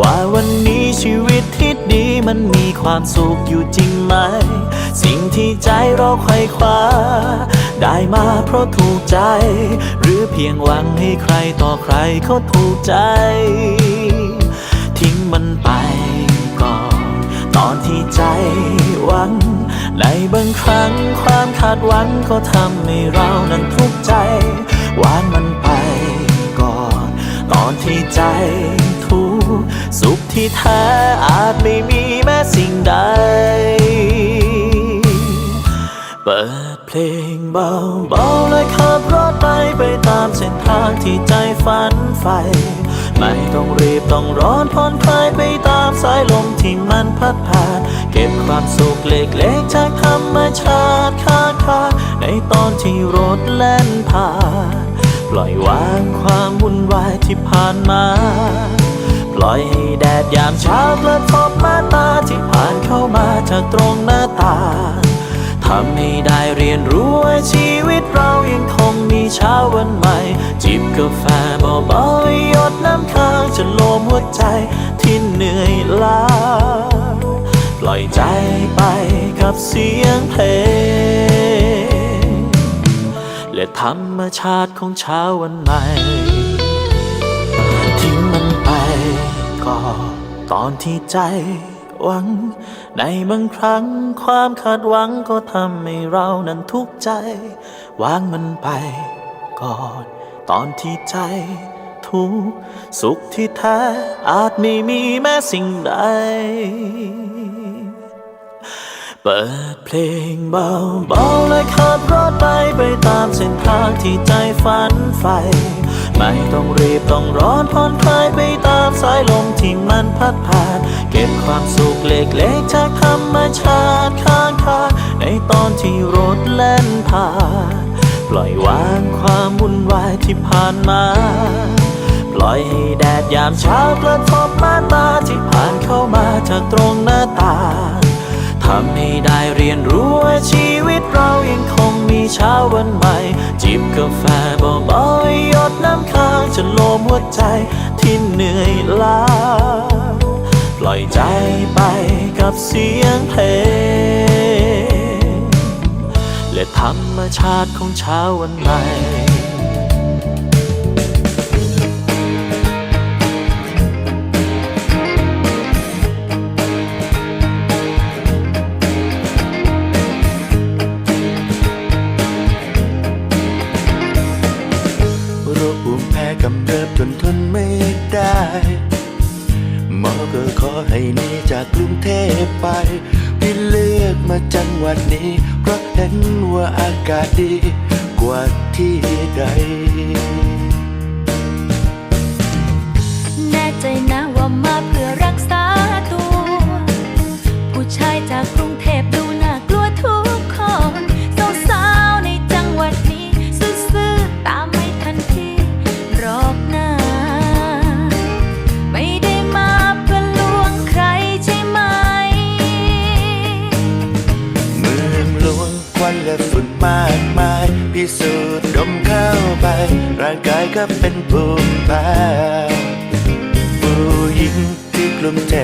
ว่าวันนี้ชีวิตที่ดีมันมีความสุขอยู่จริงไหม สิ่งที่ใจเราไขว่คว้า ได้มาเพราะถูกใจ หรือเพียงหวังให้ใครต่อใครเขาถูกใจ ทิ้งมันไปก่อน ตอนที่ใจหวัง ในบางครั้งความคาดหวังก็ทำให้เรานั้นทุกข์ใจ วางมันไปก่อน ตอนที่ใจ สุขที่แท้อาจไม่มีแม้สิ่งใด เปิดเพลงเบาๆและขับรถไปไปตามเส้นทางที่ใจฝันใฝ่ไม่ต้องรีบต้องร้อนผ่อนคลายไปตามสายลมที่มันพัดผ่าน เก็บความสุขเล็กๆจากธรรมชาติข้างทาในตอนที่รถแล่นผ่าน ปล่อยวางความวุ่นวายที่ผ่านมา ปล่อยให้แดดยามเช้ากระทบมาตาที่ผ่านเข้ามาจากตรงหน้าตาทำให้ได้เรียนรู้ว่าชีวิตเรายังคงมีเช้าวันใหม่ จิบกาแฟเบาๆหยดน้ำค้างจะโลมหัวใจที่เหนื่อยล้าปล่อยใจไปกับเสียงเพลง และธรรมชาติของเช้าวันใหม่ ก็ตอนที่ใจหวัง ในบางครั้งความคาดหวังก็ทำให้เรานั้นทุกข์ใจ วางมันไปก่อน ตอนที่ใจทุกข์สุขที่แท้อาจไม่มีแม้สิ่งใด เปิดเพลงเบาๆและขับรถไปไปตามเส้นทางที่ใจฝันใฝ่ ไม่ต้องรีบต้องร้อนผ่อนคลายไปตามสายลมที่มันพัดผ่าน เก็บความสุขเล็กๆจากธรรมชาติข้างทางในตอนที่รถแล่นผ่านปล่อยวางความวุ่นวายที่ผ่านมา ปล่อยให้แดดยามเช้ากระทบมาตาที่ผ่านเข้ามาจากตรงหน้าต่างทำให้ได้เรียนรู้ว่าชีว เช้าวันใหม่ จิบกาแฟเบาๆหยดน้ำค้างจะโลมหัวใจที่เหนื่อยล้า ปล่อยใจไปกับเสียงเพลงและธรรมชาติของเช้าวันใหม่ ทนไม่ได้หมอก็ขอให้หนีจากกรุงเทพไปพี่เลือกมาจังหวัดนี้ เพราะเห็นว่าอากาศดีกว่าที่ใด แน่ใจนะว่ามาเพื่อรักษาตัว ผู้ชายจากกรุง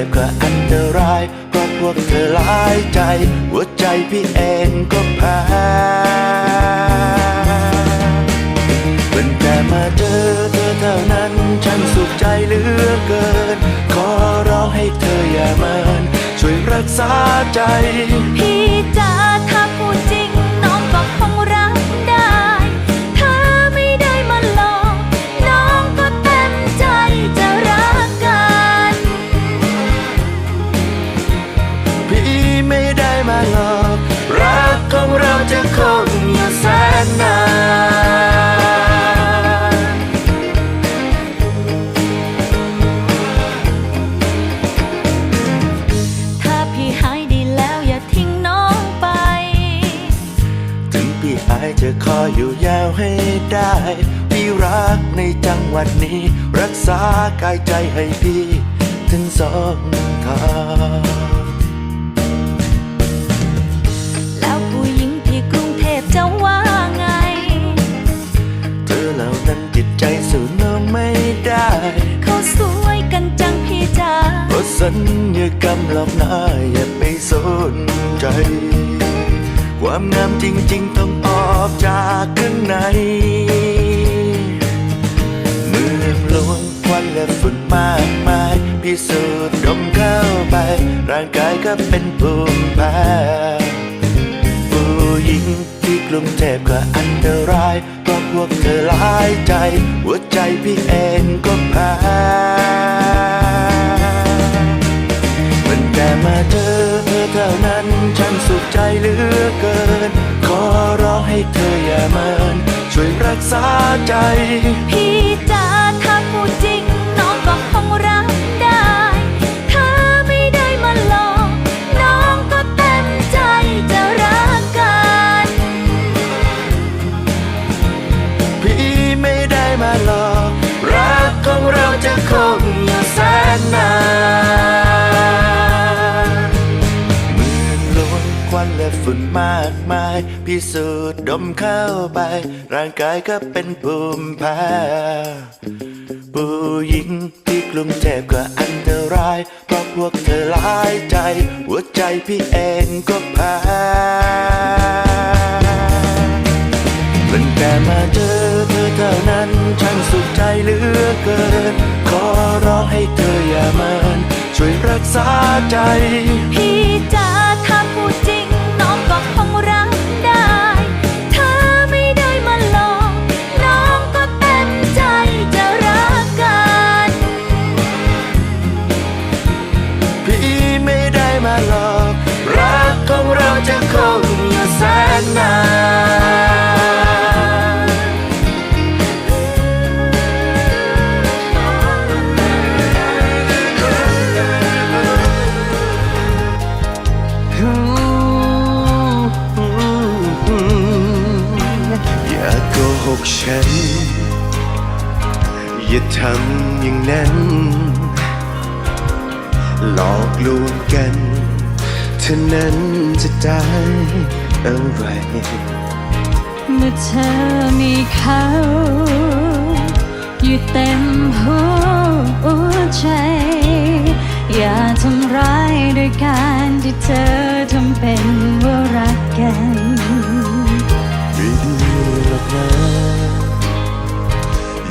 พก็อันตราย เพราะพวกเธอหลายใจ หัวใจพี่เองก็แพ้เป็นแต่มาเจอเธอเท่านั้น ฉันสุขใจเหลือเกิน ขอร้องให้เธออย่าเมิน ช่วยรักษาใจ พี่จ๋าถ้าพูดจริงน้องก็คงรับ รักษากายใจให้พี่ถึงสองทางแล้วผู้หญิงที่กรุงเทพจะว่าไง เธอเหล่านั้นจิตใจสู้น้องไม่ได้ เขาสวยกันจังพี่จ๋าเพราะสัญญากรรมหลอกหน้าอย่าไปสนใจ ความงามจริง ๆ ต้องออกจากข้างใน ฝุ่นมากมาย พิสูจน์ดมเข้าไป ร่างกายก็เป็นภูมิแพ้ผู้หญิงที่กรุงเทพก็อันตรายเพราะพวกเธอหลายใจ หัวใจพี่เองก็แพ้มันแต่มาเจอเธอเท่านั้นฉันสุขใจเหลือเกิน ขอร้องให้เธออย่าเมินช่วยรักษาใจ ฝุ่นมากมาย พิสูจน์ดมเข้าไป ร่างกายก็เป็นภูมิแพ้ผู้หญิงที่กรุงเทพก็อันตราย เพราะพวกเธอหลายใจ หัวใจพี่เองก็แพ้ตั้งแต่มาเจอเธอเท่านั้นฉันสุขใจเหลือเกิน ขอร้องให้เธออย่าเมินช่วยรักษาใจ น้องก็ ฉัน อย่าทำอย่างนั้น หลอกลวงกันเท่านั้นจะได้อะไรเมื่อเธอมีเขาอยู่เต็มหัวใจ อย่าทำร้ายโดยการที่เธอทำเป็น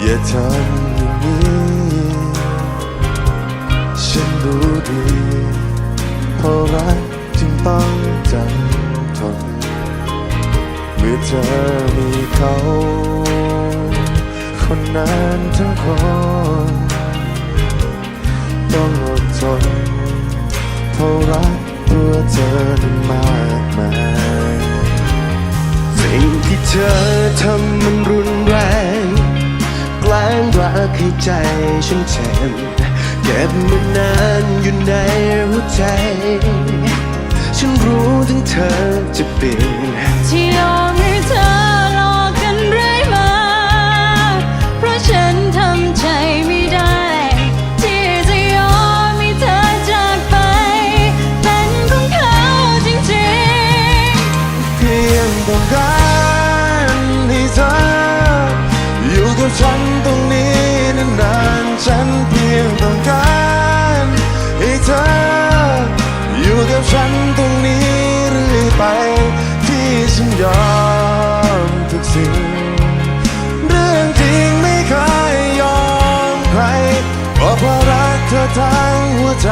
อย่าทำอย่างนี้ ฉันรู้ดีเพราะรักจึงต้องจำทน เมื่อเธอมีเขา คนนั้นทั้งคน ต้องอดทนเพราะรักตัวเธอนั้นมากมาย สิ่งที่เธอทำมันรุนแรง แกล้งรักให้ใจฉันเจ็บเก็บมานานอยู่ในหัวใจ ฉันรู้ถึงเธอจะเปลี่ยน เพราะราะรักเธอทั้งหัวใจ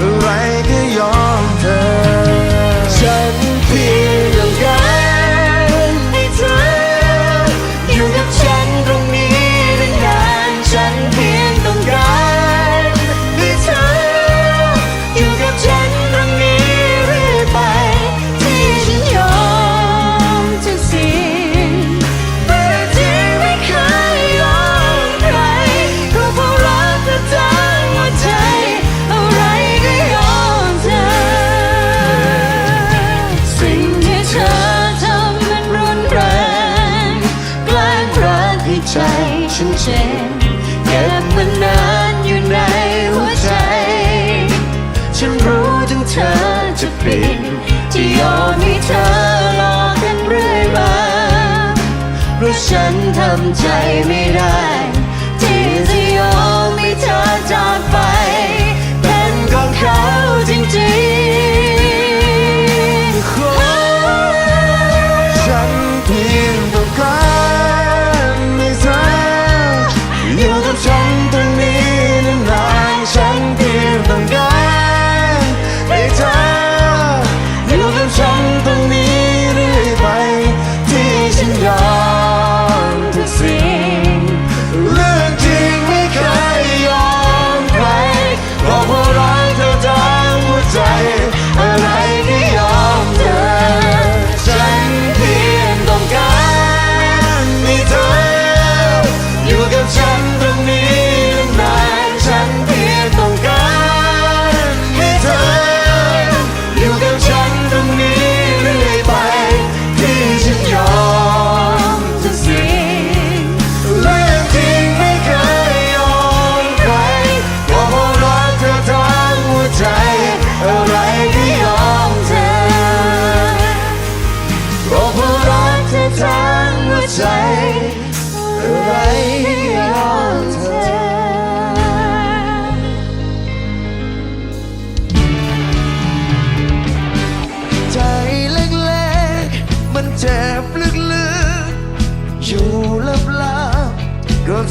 อะไรก็ยอมเธอ ฉันเพียงยังไง ทำใจไม่ได้ที่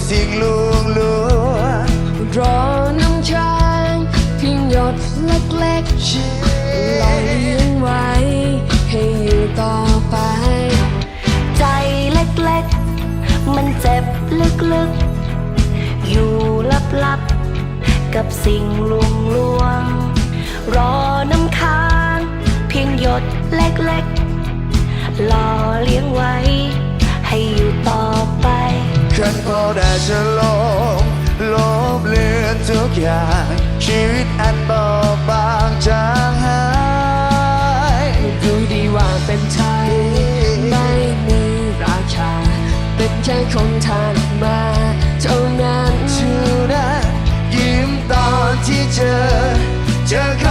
สิ่งลวงลวงรอน้ำช้างเพียงหยดเล็กๆลอยเลี้ยงไว้ ให้อยู่ต่อไป ใจเล็กๆ มันเจ็บลึกๆ อยู่ลับๆ กับสิ่งลวงลวงรอน้ำค้าง เพียงหยดเล็กๆหล่อเลี้ยงไว้ ฉันพอได้จะลมลบเลือนทุกอย่าง ชีวิตอันบอบางจางหายดูดีว่าเป็นไทย ไม่มีราชาเป็นแค่คนทานมาเท่านั้น to that ยิ้มตอนที่เจอเจอ